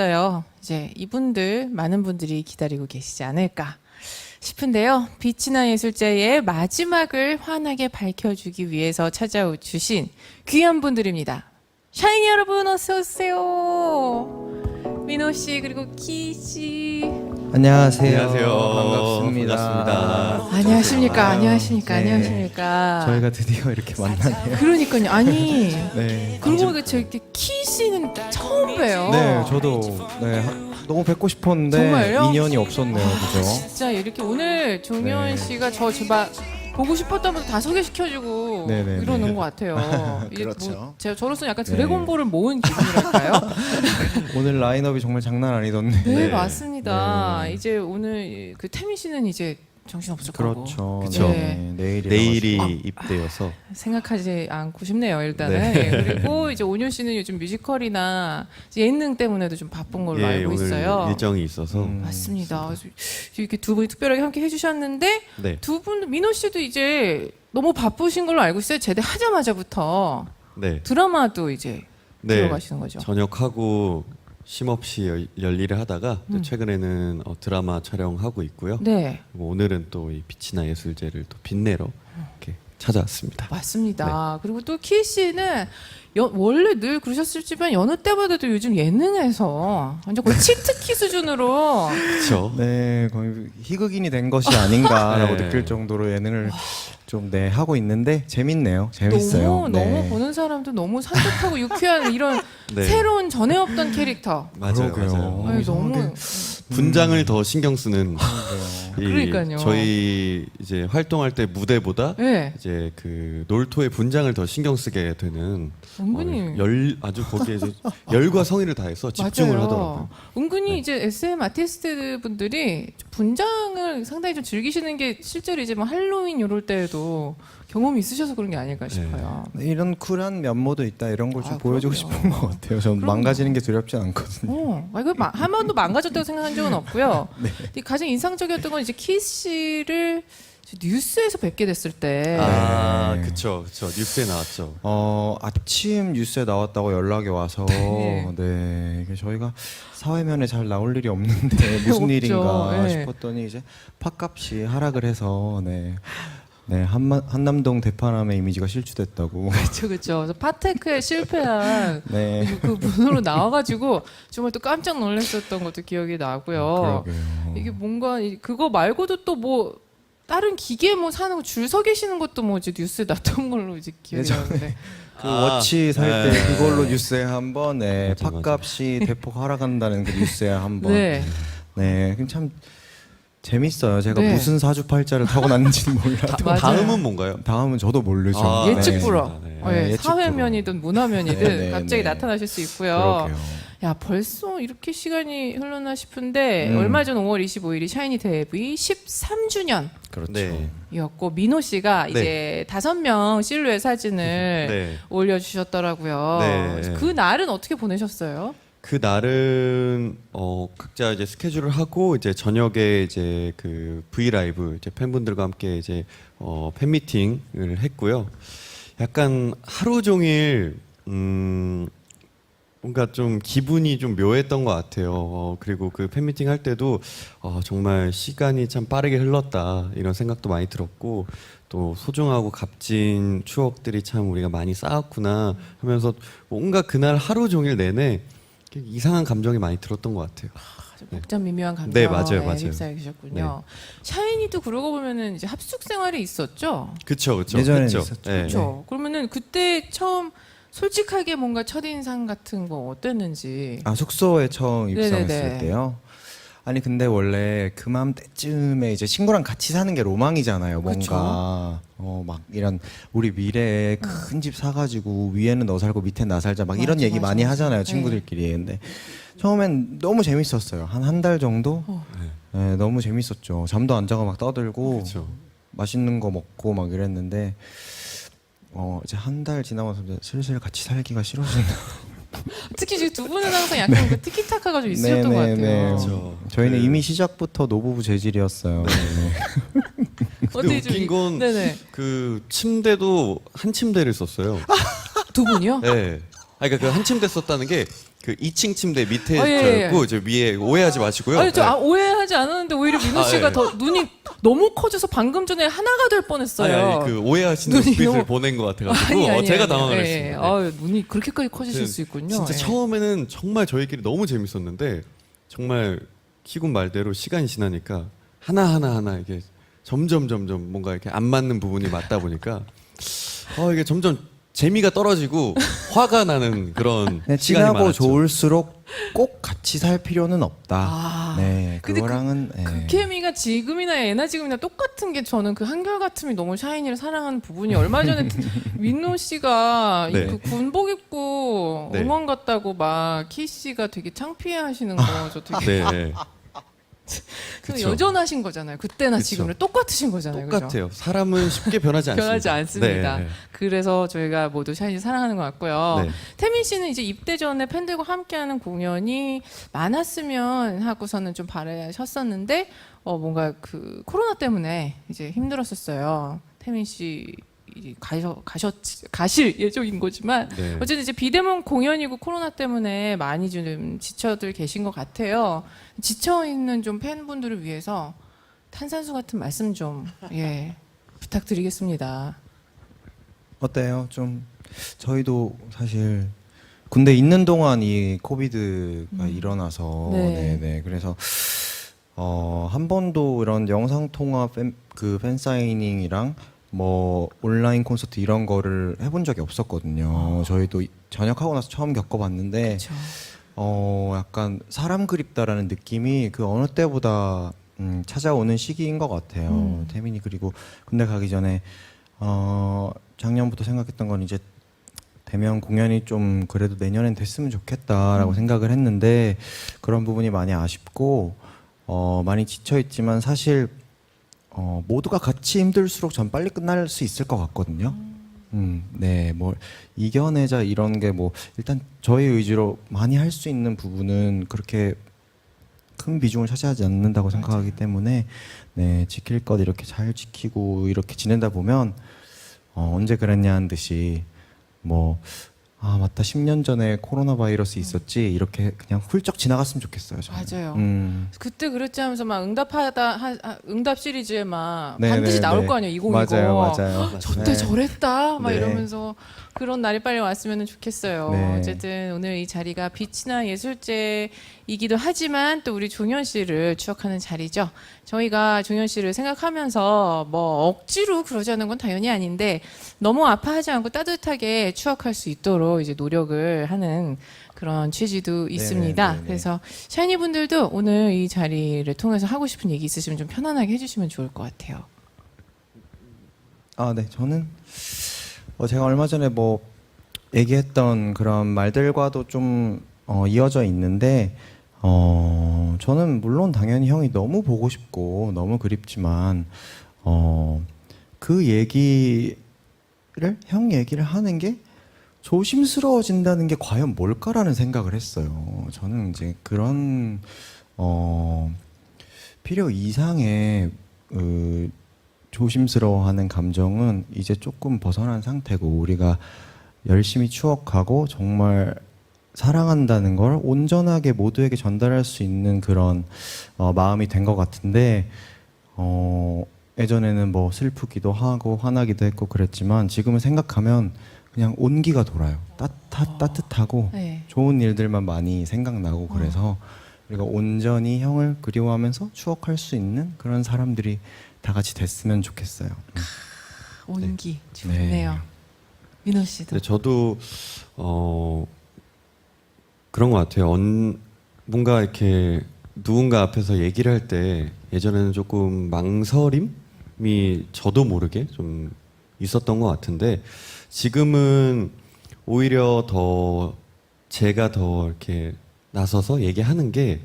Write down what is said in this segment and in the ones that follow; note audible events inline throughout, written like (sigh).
있어요. 이제 이분들 많은 분들이 기다리고 계시지 않을까 싶은데요. 빛이나 예술제의 마지막을 환하게 밝혀주기 위해서 찾아주신 귀한 분들입니다. 샤이니 여러분 어서 오세요. 민호 씨 그리고 키 씨. 안녕하세요. 안녕하세요. 반갑습니다. 반갑습니다. 안녕하십니까? 안녕하십니까? 네. 안녕하십니까? 저희가 드디어 이렇게 만나네요. 그러니까요. 아니 (laughs) 네. 그러고 보니까 저 이렇게 키 씨는 처음 봬요. 네, 저도 네, 하- 너무 뵙고 싶었는데 정말요? 인연이 없었네요. 그죠? 진짜 이렇게 오늘 종현 네. 씨가 저 제발 보고 싶었던 분들 다 소개시켜주고 네네네. 이러는 것 같아요. (laughs) 이게 그렇죠. 뭐 제가 저로서는 약간 네. 드래곤볼을 모은 기분이랄까요? (laughs) 오늘 라인업이 정말 장난 아니던데. 네, 네. 맞습니다. 네. 이제 오늘 그 태민 씨는 이제 정신 없을 거고 그렇죠. 그쵸. 네, 내일이 내일이 아. 입대여서 생각하지 않고 싶네요. 일단은 네. 예, 그리고 (laughs) 이제 온효 씨는 요즘 뮤지컬이나 이제 예능 때문에도 좀 바쁜 걸로 예, 알고 오늘 있어요. 일정이 있어서 음. 맞습니다. 그래서 이렇게 두 분이 특별하게 함께 해주셨는데 네, 두 분 민호 씨도 이제 너무 바쁘신 걸로 알고 있어요. 제대하자마자부터 네, 드라마도 이제 네. 들어가시는 거죠. 전역하고 쉼없이 열, 열일을 하다가 또 음. 최근에는 어, 드라마 촬영하고 있고요. 네, 그리고 오늘은 또 이 빛이나 예술제를 또 빛내러 이렇게 찾아왔습니다. 맞습니다. 그리고 또키 씨는 여- 원래 늘 그러셨을지만 여느 때보다도 요즘 예능에서 완전 거의 치트키 (laughs) 수준으로 그렇죠. 네, 거의 희극인이 된 것이 아닌가라고 (laughs) 네. 느낄 정도로 예능을 좀 네, 하고 있는데 재밌네요. 재밌어요. 너무 네. 너무 보는 사람도 너무 산뜻하고 유쾌한 이런 (laughs) 네, 새로운 전에 없던 캐릭터. 맞아요, 그러게요. 맞아요. 아니, 이상하게. 너무 분장을 더 신경 쓰는 이 그러니까요. 저희 이제 활동할 때 무대보다 네, 이제 그 놀토의 분장을 더 신경 쓰게 되는 은근히 어, 열 아주 거기에 이제 열과 성의를 다해서 집중을 맞아요. 하더라고요. 은근히 네. 이제 SM 아티스트 분들이 분장을 상당히 좀 즐기시는 게 실제로 이제 뭐 할로윈 이럴 때에도 경험이 있으셔서 그런 게 아닐까 싶어요. 이런 쿨한 면모도 있다 이런 걸좀 아, 보여주고 그럼요. 싶은 것 같아요. 전 그럼요. 망가지는 게 두렵지 않거든요. 어, 아, 이거 마- 한 번도 망가졌다고 생각한 적은 없고요. (laughs) 네. 가장 인상적이었던 건 이제 키스 씨를 뉴스에서 뵙게 됐을 때. 아, 네. 그쵸, 그쵸. 뉴스에 나왔죠. 어 아침 뉴스에 나왔다고 연락이 와서 네. 네, 이게 저희가 사회면에 잘 나올 일이 없는데 무슨 없죠. 일인가 네. 싶었더니 이제 팥값이 하락을 해서 네. 네 한마, 한남동 대파남의 이미지가 실추됐다고. 그렇죠, 그렇죠. 그래서 파테크에 실패한 (laughs) 네. 그 분으로 나와가지고 정말 또 깜짝 놀랐었던 것도 기억이 나고요. 그러게요. 이게 뭔가 이- 그거 말고도 또 뭐 다른 기계 뭐 사는 거 줄 서 계시는 것도 뭐 이제 뉴스에 났던 (laughs) 걸로 이제 기억이 예전에 나는데 (laughs) 그 아, 워치 살 때 네. 그걸로 뉴스에 한번 네, 맞아, 맞아. 팥값이 (laughs) 대폭 하락한다는 그 뉴스에 한번 네. 네, 그럼 참 재밌어요. 제가 네. 무슨 사주팔자를 타고 났는지는 몰라도 맞아요. 다음은 뭔가요? 다음은 저도 모르죠. 아, 예측 네. 불허. 네. 예, 네, 예측 사회면이든 문화면이든 네, 네, 갑자기 네. 나타나실 수 있고요. 그러게요. 야 벌써 이렇게 시간이 흘렀나 싶은데 음. 얼마 전 5월 25일이 샤이니 데뷔 13주년이었고 그렇죠. 네. 민호 씨가 네. 이제 다섯 명 실루엣 사진을 (laughs) 네. 올려주셨더라고요. 네. 그 날은 어떻게 보내셨어요? 그 날은 어 각자 이제 스케줄을 하고 이제 저녁에 이제 그 V 라이브 이제 팬분들과 함께 이제 어 팬미팅을 했고요. 약간 하루 종일 음 뭔가 좀 기분이 좀 묘했던 것 같아요. 어, 그리고 그 팬미팅 할 때도 어, 정말 시간이 참 빠르게 흘렀다 이런 생각도 많이 들었고 또 소중하고 값진 추억들이 참 우리가 많이 쌓았구나 하면서 뭔가 그날 하루 종일 내내 이상한 감정이 많이 들었던 것 같아요. 아주 복잡 미묘한 감정에 네, 맞아요, 맞아요. 휩싸여 계셨군요. 샤이니도 그러고 보면은 이제 합숙 생활이 있었죠. 그쵸, 그쵸. 예전에는 했죠. 있었죠. 네. 그렇죠. 그러면은 그때 처음 솔직하게 뭔가 첫인상 같은 거 어땠는지. 아 숙소에 처음 입성했을 네네네. 때요. 아니 근데 원래 그맘때쯤에 이제 친구랑 같이 사는 게 로망이잖아요. 뭔가 어 막 이런 우리 미래에 큰 집 사가지고 위에는 너 살고 밑에 나 살자 막 이런 맞아, 얘기 맞아, 많이 맞아. 하잖아요 네. 친구들끼리. 근데 처음엔 너무 재밌었어요. 한 한 달 정도. 어. 네, 너무 재밌었죠. 잠도 안 자고 막 떠들고 그쵸. 맛있는 거 먹고 막 이랬는데 어 이제 한 달 지나면서 이제 슬슬 같이 살기가 싫어진다. 특히 지금 두 분은 항상 약간 그 티키타카가 좀 있으셨던 것 같아요. 그쵸. 저희는 그- 이미 시작부터 노부부 재질이었어요. 네. 근데 좀 웃긴 이- 건 네네 그 침대도 한 침대를 썼어요. (laughs) 두 분이요? 네. 아, 그러니까 그 한 침대 썼다는 게 그 2층 침대 밑에 아, 예, 저였고 이제 위에 오해하지 마시고요. 아니 저 네. 아, 오해하지 않았는데 오히려 민호 아, 씨가 예. 더 눈이 너무 커져서 방금 전에 하나가 될 뻔했어요. 아니, 아니, 그 오해하시는 눈이 눈빛을 너무- 보낸 것 같아가지고 아니, 아니, 어, 제가 아니. 당황을 예, 했습니다. 예. 네. 아, 눈이 그렇게까지 커지실 그수 있군요. 진짜 예. 처음에는 정말 저희끼리 너무 재밌었는데 정말 희군 말대로 시간이 지나니까 하나 하나 하나 이게 점점 점점 뭔가 이렇게 안 맞는 부분이 맞다 보니까 어 이게 점점 재미가 떨어지고 화가 나는 그런 네, 시간이 친하고 많았죠. 좋을수록 꼭 같이 살 필요는 없다. 아. 네, 근데 그- 그거랑은 그 예. 케미가 지금이나 예나 지금이나 똑같은 게 저는 그 한결같음이 너무 샤이니를 사랑하는 부분이 얼마 전에 (laughs) 민노 씨가 네. 그 군복 입고 네. 응원 갔다고 막 키 씨가 되게 창피해 하시는 거 저 되게 네 (laughs) 그 그쵸. 여전하신 거잖아요. 그때나 그쵸. 지금이나 똑같으신 거잖아요. 그죠? 똑같아요. 사람은 쉽게 변하지 않습니다. (laughs) 변하지 않습니다. 네, 그래서 저희가 모두 샤이니 사랑하는 것 같고요. 네. 태민 씨는 이제 입대 전에 팬들과 함께하는 공연이 많았으면 하고서는 좀 바라셨었는데 어 뭔가 그 코로나 때문에 이제 힘들었었어요. 태민 씨 가셔 가셨 가실 예정인 거지만 네. 어쨌든 이제 비대면 공연이고 코로나 때문에 많이 좀 지쳐들 계신 것 같아요. 지쳐 있는 좀 팬분들을 위해서 탄산수 같은 말씀 좀 예 (laughs) 부탁드리겠습니다. 어때요? 좀 저희도 사실 군대 있는 동안 이 코비드가 일어나서 음. 네. 네. 네 그래서 어, 한 번도 이런 영상 통화 팬, 그 팬사이닝이랑 뭐 온라인 콘서트 이런 거를 해본 적이 없었거든요. 저희도 이- 전역하고 나서 처음 겪어봤는데. 어 약간 사람 그립다라는 느낌이 그 어느 때보다 음, 찾아오는 시기인 것 같아요. 음. 태민이 그리고 군대 가기 전에 어 작년부터 생각했던 건 이제 대면 공연이 좀 그래도 내년엔 됐으면 좋겠다라고 생각을 했는데 그런 부분이 많이 아쉽고 어 많이 지쳐 있지만 사실 어 모두가 같이 힘들수록 전 빨리 끝날 수 있을 것 같거든요. 음, 네, 뭐 이겨내자 이런 게 뭐 일단 저희 의지로 많이 할 수 있는 부분은 그렇게 큰 비중을 차지하지 않는다고 생각하기 때문에 네 지킬 것 이렇게 잘 지키고 이렇게 지낸다 보면 어, 언제 그랬냐는 듯이 뭐 아 맞다 10년 전에 코로나 바이러스 있었지 이렇게 그냥 훌쩍 지나갔으면 좋겠어요. 저는. 맞아요. 음, 그때 그랬지 하면서 막 응답하다 하, 하- 응답 시리즈에 막 네, 반드시 네, 나올 네. 거 아니에요. 2020. 맞아요, 맞아요. (gasps) 저때 네. 저랬다 막 네. 이러면서 그런 날이 빨리 왔으면 좋겠어요. 네. 어쨌든 오늘 이 자리가 빛이나 예술제이기도 하지만 또 우리 종현 씨를 추억하는 자리죠. 저희가 종현 씨를 생각하면서 뭐 억지로 그러자는 건 당연히 아닌데 너무 아파하지 않고 따뜻하게 추억할 수 있도록 이제 노력을 하는 그런 취지도 있습니다. 네, 네. 그래서 샤이니 분들도 오늘 이 자리를 통해서 하고 싶은 얘기 있으시면 좀 편안하게 해주시면 좋을 것 같아요. 아, 네. 저는 어, 제가 얼마 전에 뭐 얘기했던 그런 말들과도 좀 어, 이어져 있는데 어, 저는 물론 당연히 형이 너무 보고 싶고 너무 그립지만 어, 그 얘기를 형 얘기를 하는 게 조심스러워진다는 게 과연 뭘까라는 생각을 했어요. 저는 이제 그런 어, 필요 이상의 그 조심스러워하는 감정은 이제 조금 벗어난 상태고 우리가 열심히 추억하고 정말 사랑한다는 걸 온전하게 모두에게 전달할 수 있는 그런 어, 마음이 된 것 같은데 어, 예전에는 뭐 슬프기도 하고 화나기도 했고 그랬지만 지금은 생각하면 그냥 온기가 돌아요. 따뜻, 따뜻하고 네. 좋은 일들만 많이 생각나고 그래서 우리가 온전히 형을 그리워하면서 추억할 수 있는 그런 사람들이 다 같이 됐으면 좋겠어요. 음. 온기 좋네요. 민호 씨도. 네, 저도 어 그런 것 같아요. 언, 뭔가 이렇게 누군가 앞에서 얘기를 할 때 예전에는 조금 망설임이 저도 모르게 좀 있었던 것 같은데 지금은 오히려 더 제가 더 이렇게 나서서 얘기하는 게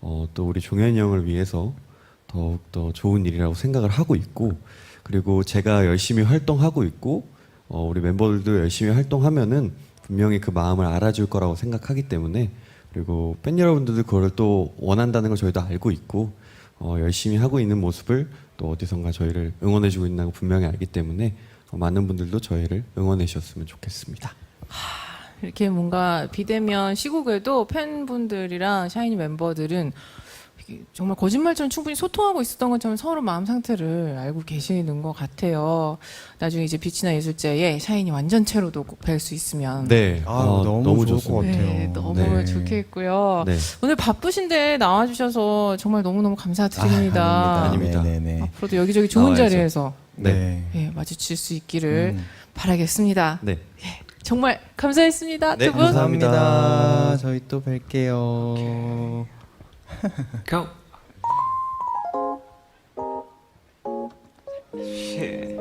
어, 또 우리 종현이 형을 위해서 더욱 더 좋은 일이라고 생각을 하고 있고 그리고 제가 열심히 활동하고 있고 어, 우리 멤버들도 열심히 활동하면은 분명히 그 마음을 알아줄 거라고 생각하기 때문에 그리고 팬 여러분들도 그걸 또 원한다는 걸 저희도 알고 있고 어, 열심히 하고 있는 모습을 또 어디선가 저희를 응원해주고 있다는 걸 분명히 알기 때문에 어, 많은 분들도 저희를 응원해 주셨으면 좋겠습니다. 이렇게 뭔가 비대면 시국에도 팬분들이랑 샤이니 멤버들은 정말 거짓말처럼 충분히 소통하고 있었던 것처럼 서로 마음 상태를 알고 계시는 것 같아요. 나중에 이제 빛이나 예술제에 샤이니 완전체로도 꼭뵐수 있으면 네. 네, 아유, 어, 너무 좋을. 것 같아요. 네, 너무 네. 좋겠고요. 네. 오늘 바쁘신데 나와주셔서 정말 너무너무 감사드립니다. 아, 아닙니다. 네네네. 앞으로도 여기저기 좋은 나와야죠. 자리에서 네. 예, 마주칠 수 있기를 음. 바라겠습니다. 네. 정말 감사했습니다. 네, 두 분. 감사합니다. 저희 또 뵐게요. Go. Shit.